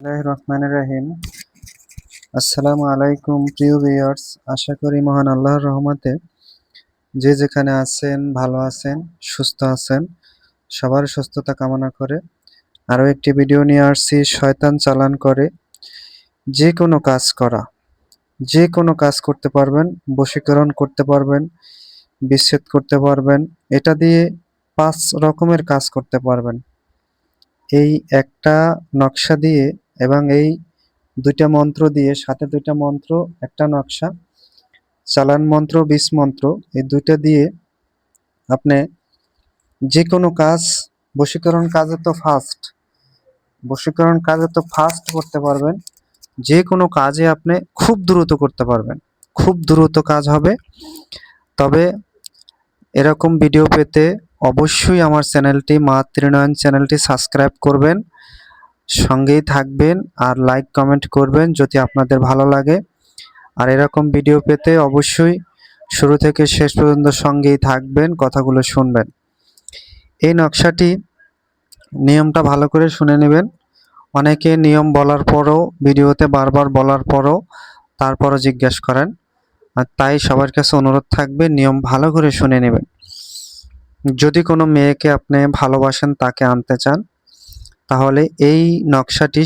রহমানির রহিম। আসসালামু আলাইকুম, প্রিয় ভিউয়ার্স আশা করি মহান আল্লাহর রহমতে যে যেখানে আছেন, ভালো আছেন, সুস্থ আছেন, সবার সুস্থতা কামনা করে আরও একটি ভিডিও নিয়ে আসছি, শয়তান চালান করে। যে কোনো কাজ করা, যে কোনো কাজ করতে পারবেন, বশীকরণ করতে পারবেন, বিচ্ছেদ করতে পারবেন, এটা দিয়ে পাঁচ রকমের কাজ করতে পারবেন। এই একটা নকশা দিয়ে এবং এই দুইটা মন্ত্র দিয়ে, সাথে দুইটা মন্ত্র, একটা নকশা, চালান মন্ত্র বিষ মন্ত্র, এই দুইটা দিয়ে আপনি যে কোনো কাজ, বশীকরণ কাজে তো ফাস্ট বশীকরণ কাজে তো ফাস্ট করতে পারবেন যে কোনো কাজে আপনি খুব দ্রুত করতে পারবেন, খুব দ্রুত কাজ হবে। তবে এরকম ভিডিও পেতে অবশ্যই আমার চ্যানেলটি মা ত্রিনয়ন চ্যানেলটি সাবস্ক্রাইব করবেন। সঙ্গেই থাকবেন আর লাইক কমেন্ট করবেন যদি আপনাদের ভালো লাগে। আর এরকম ভিডিও পেতে অবশ্যই শুরু থেকে শেষ পর্যন্ত সঙ্গেই থাকবেন, কথাগুলো শুনবেন। এই নকশাটি নিয়মটা ভালো করে শুনে নেবেন। অনেকে নিয়ম বলার পরও, ভিডিওতে বারবার বলার পরও তারপরও জিজ্ঞেস করেন। আর তাই সবার কাছে অনুরোধ থাকবে, নিয়ম ভালো করে শুনে নেবেন। যদি কোনো মেয়েকে আপনি ভালোবাসেন, তাকে আনতে চান তাহলে এই নকশাটি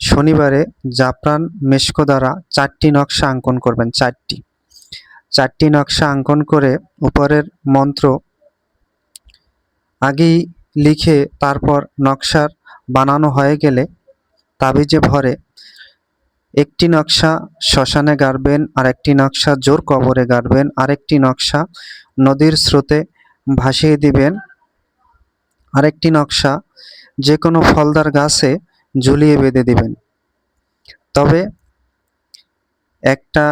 শনিবারে জাফরান মেশকো দ্বারা চারটি নকশা অঙ্কন করবেন, চারটি। চারটি নকশা অঙ্কন করে উপরের মন্ত্র আগেই লিখে তারপর নকশার বানানো হয়ে গেলে তাবিজে ভরে একটি নকশা শ্মশানে গাড়বেন, আরেকটি নকশা জোর কবরে গাড়বেন, আরেকটি নকশা নদীর স্রোতে ভাসিয়ে দিবেন আরেকটি নকশা যে কোনো ফলদার গাছে ঝুলিয়ে বেঁধে দিবেন। তবে একটা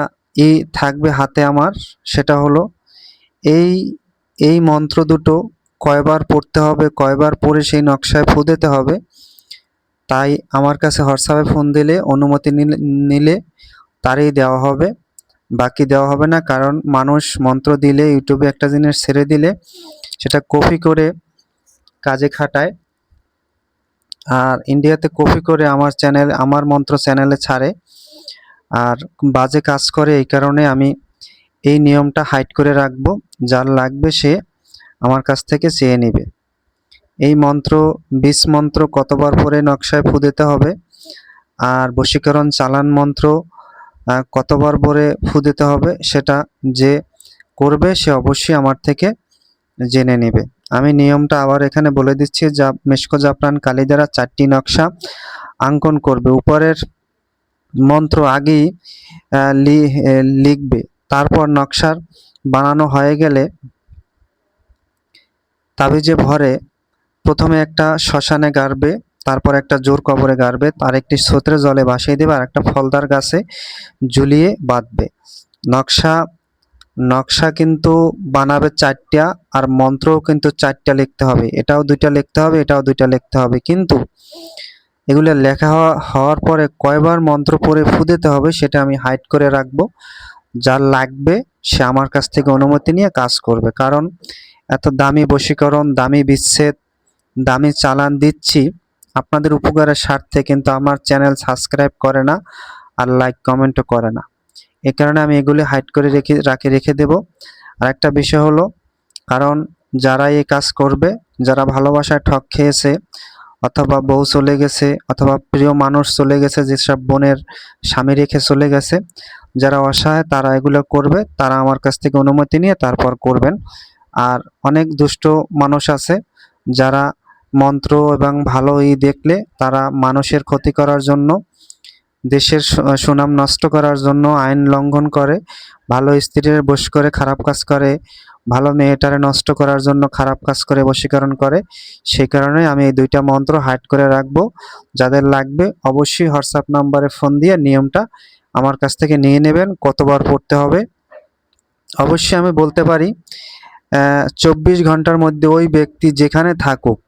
ই থাকবে হাতে আমার, সেটা হলো এই এই মন্ত্র দুটো কয়বার পড়তে হবে, কয়বার পড়ে সেই নকশায় ফু দিতে হবে, তাই আমার কাছে হোয়াটসঅ্যাপে ফোন দিলে, অনুমতি নিলে নিলে তারই দেওয়া হবে, বাকি দেওয়া হবে না, কারণ মানুষ মন্ত্র দিলে, ইউটিউবে একটা জিনিস ছেড়ে দিলে, সেটা কপি করে কাজে খাটায়। আর ইন্ডিয়াতে কপি করে আমার চ্যানেল আমার মন্ত্র চ্যানেলে ছাড়ে। আর বাজে কাজ করে এই কারণে আমি এই নিয়মটা হাইড করে রাখব। যার লাগবে সে আমার কাছ থেকে চেয়ে নেবে। এই মন্ত্র, বিষ মন্ত্র কতবার পরে নকশায় ফু দিতে হবে? আর বশীকরণ চালান মন্ত্র কতবার পরে ফু দিতে হবে? সেটা যে করবে, সে অবশ্যই আমার থেকে জেনে নেবে। আমি নিয়মটা আবার এখানে বলে দিচ্ছি, যা মেশকো জাফরান কালি দ্বারা চারটি নকশা অঙ্কন করবে। উপরের মন্ত্র আগেই লিখবে। তারপর নকশার বানানো হয়ে গেলে তাবিজে ভরে প্রথমে একটা শ্মশানে গাড়বে, তারপর একটা জোর কবরে গাড়বে তার একটি স্রোতের জলে ভাসিয়ে দেবে, আর একটা ফলদার গাছে ঝুলিয়ে বাঁধবে। নকশা নকশা কিন্তু বানাবে চারটা আর মন্ত্রও কিন্তু চারটা লিখতে হবে। এটাও দুইটা লিখতে হবে, এটাও দুইটা লিখতে হবে। কিন্তু এগুলো লেখা হওয়া- হওয়ার পরে কয়বার মন্ত্র পড়ে ফু দিতে হবে সেটা আমি হাইড করে রাখব। যার লাগবে সে আমার কাছ থেকে অনুমতি নিয়ে কাজ করবে। কারণ এত দামি বশীকরণ, দামি বিচ্ছেদ, দামি চালান দিচ্ছি, আপনাদের উপকারের স্বার্থে কিন্তু আমার চ্যানেল সাবস্ক্রাইব করে না আর লাইক কমেন্টও করে না। এ কারণে আমি এগুলি হাইড করে রেখে, রাখে, রেখে দেব। আর একটা বিষয় হলো, কারণ যারা এই কাজ করবে, যারা ভালোবাসায় ঠক খেয়েছে, অথবা বউ চলে গেছে, অথবা প্রিয় মানুষ চলে গেছে, যেসব বোনের স্বামী রেখে চলে গেছে, যারা অসহায়, তারা এগুলো করবে, তারা আমার কাছ থেকে অনুমতি নিয়ে তারপর করবেন। আর অনেক দুষ্ট মানুষ আছে, যারা মন্ত্র এবং ভালো ই দেখলে তারা মানুষের ক্ষতি করার জন্য দেশের সুনাম নষ্ট করার জন্য আইন লঙ্ঘন করে, ভালো স্ত্রীর বশ করে খারাপ কাজ করে, ভালো মেয়েটারে নষ্ট করার জন্য খারাপ কাজ করে বশীকরণ করে, সেই কারণে আমি এই দুইটা মন্ত্র হাইড করে রাখব। যাদের লাগবে অবশ্যই হোয়াটসঅ্যাপ নাম্বারে ফোন দিয়ে নিয়মটা আমার কাছ থেকে নিয়ে নেবেন, কতবার পড়তে হবে। অবশ্যই আমি বলতে পারি চব্বিশ ঘণ্টার মধ্যে ওই ব্যক্তি যেখানে থাকুক,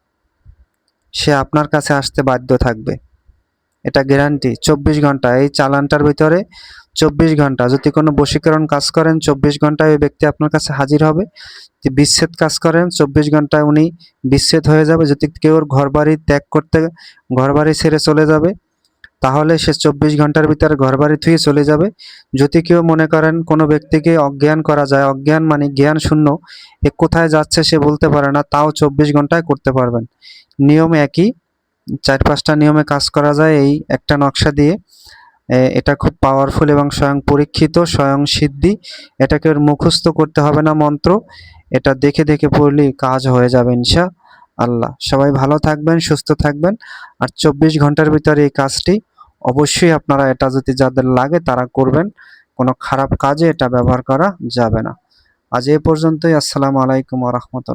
সে আপনার কাছে আসতে বাধ্য থাকবে। এটা গ্যারান্টি চব্বিশ ঘণ্টা, এই চালানটার ভিতরে চব্বিশ ঘণ্টা। যদি কোনো বশীকরণ কাজ করেন, চব্বিশ ঘন্টায় ওই ব্যক্তি আপনার কাছে হাজির হবে। বিচ্ছেদ কাজ করেন, চব্বিশ ঘন্টায় উনি বিচ্ছেদ হয়ে যাবে। যদি কেউ ওর ঘর বাড়ি ত্যাগ করতে ঘর বাড়ি ছেড়ে চলে যাবে, তাহলে সে চব্বিশ ঘণ্টার ভিতরে ঘর বাড়ি থুয়ে চলে যাবে। যদি কেউ মনে করেন কোনো ব্যক্তিকে অজ্ঞান করা যায়, অজ্ঞান মানে জ্ঞান শূন্য, এ কোথায় যাচ্ছে সে বলতে পারে না, তাও চব্বিশ ঘন্টায় করতে পারবেন। নিয়ম একই। চার পাঁচটা নিয়মে কাজ করা যায় এই একটা নকশা দিয়ে। এটা খুব পাওয়ারফুল এবং স্বয়ং পরীক্ষিত, স্বয়ং সিদ্ধি। এটাকে মুখস্থ করতে হবে না মন্ত্র। এটা দেখে দেখে পড়লেই কাজ হয়ে যাবে ইনশা আল্লাহ। সবাই ভালো থাকবেন, সুস্থ থাকবেন। আর চব্বিশ ঘণ্টার ভিতরে এই কাজটি অবশ্যই আপনারা এটা যদি যাদের লাগে তারা করবেন। কোনো খারাপ কাজে এটা ব্যবহার করা যাবে না। আজ এ পর্যন্তই। আসসালামু আলাইকুম রহমতুল্লাহ।